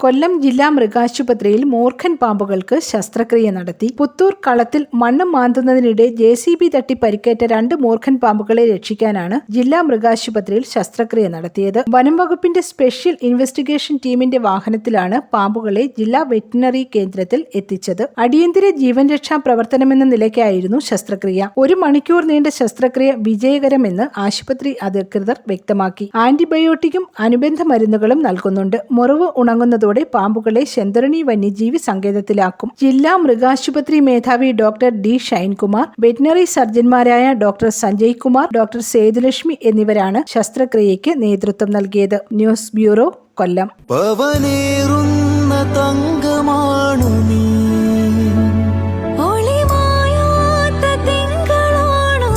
കൊല്ലം ജില്ലാ മൃഗാശുപത്രിയിൽ മൂർഖൻ പാമ്പുകൾക്ക് ശസ്ത്രക്രിയ നടത്തി. പുത്തൂർ കളത്തിൽ മണ്ണ് മാന്തുന്നതിനിടെ ജെ സി ബി തട്ടി പരിക്കേറ്റ രണ്ട് മൂർഖൻ പാമ്പുകളെ രക്ഷിക്കാനാണ് ജില്ലാ മൃഗാശുപത്രിയിൽ ശസ്ത്രക്രിയ നടത്തിയത്. വനം വകുപ്പിന്റെ സ്പെഷ്യൽ ഇൻവെസ്റ്റിഗേഷൻ ടീമിന്റെ വാഹനത്തിലാണ് പാമ്പുകളെ ജില്ലാ വെറ്റിനറി കേന്ദ്രത്തിൽ എത്തിച്ചത്. അടിയന്തര ജീവൻ രക്ഷാ പ്രവർത്തനമെന്ന നിലയ്ക്കായിരുന്നു ശസ്ത്രക്രിയ. ഒരു മണിക്കൂർ നീണ്ട ശസ്ത്രക്രിയ വിജയകരമെന്ന് ആശുപത്രി അധികൃതർ വ്യക്തമാക്കി. ആന്റിബയോട്ടിക്കും അനുബന്ധ മരുന്നുകളും നൽകുന്നുണ്ട്. മുറിവ് ഉണങ്ങുന്നതോടെ പാമ്പുകളെ ശന്തരണി വന്യജീവി സങ്കേതത്തിലാക്കും. ജില്ലാ മൃഗാശുപത്രി മേധാവി ഡോക്ടർ ഡി ഷൈൻകുമാർ വെറ്റിനറി സർജൻമാരായ ഡോക്ടർ സഞ്ജയ് കുമാർ ഡോക്ടർ സേതുലക്ഷ്മി എന്നിവരാണ് ശസ്ത്രക്രിയയ്ക്ക് നേതൃത്വം നൽകിയത്. News bureau Kollam. തങ്കമാണു നീ. ഒളിമായാത്ത തിങ്കളാണോ